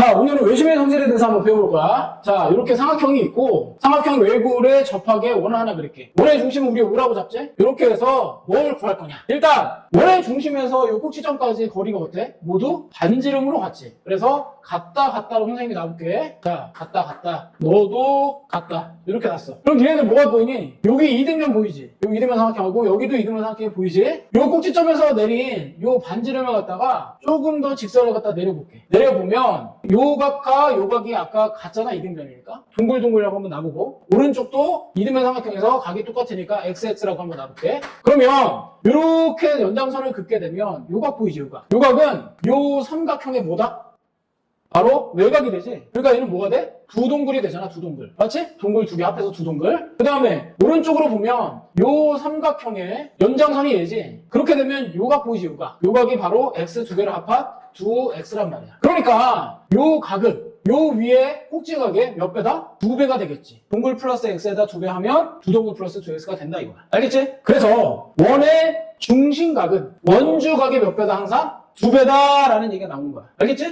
자, 오늘은 외심의 성질에 대해서 한번 배워볼 거야. 자, 이렇게 삼각형이 있고, 삼각형 외골에 접하게 원 하나 그릴게. 원의 중심은 우리 5라고 잡지? 이렇게 해서 뭘 구할 거냐? 일단, 원의 중심에서 이 꼭지점까지 거리가 어때? 모두 반지름으로 같지? 그래서 같다, 같다로 선생님이 나볼게. 자, 같다, 같다. 너도 같다. 이렇게 놨어. 그럼 니네들 뭐가 보이니? 여기 이등변 보이지? 여기 이등변 삼각형하고 여기도 이등변 삼각형이 보이지? 요 꼭지점에서 내린 요 반지름을 갖다가 조금 더 직선을 갖다 내려볼게. 내려보면 요 각과 요 각이 아까 같잖아 이등변이니까 동글동글이라고 한번 놔보고 오른쪽도 이등변 삼각형에서 각이 똑같으니까 xx라고 한번 놔볼게. 그러면 이렇게 연장선을 긋게 되면 요각 보이지 요 각. 요 각은 요 삼각형의 뭐다? 바로 외곽이 되지. 그러니까 얘는 뭐가 돼? 두 동글이 되잖아, 두 동글. 맞지? 동글 두 개 합해서 두 동글. 그 다음에 오른쪽으로 보면 요 삼각형의 연장선이 얘지. 그렇게 되면 요각 보이지, 요각. 요각이 바로 x 두 개를 합한 두 x란 말이야. 그러니까 요 각은 요 위에 꼭지각의 몇 배다? 두 배가 되겠지. 동글 플러스 x에다 두 배 하면 두 동글 플러스 두 x가 된다 이거야. 알겠지? 그래서 원의 중심각은 원주각의 몇 배다 항상? 두 배다라는 얘기가 나오는 거야. 알겠지?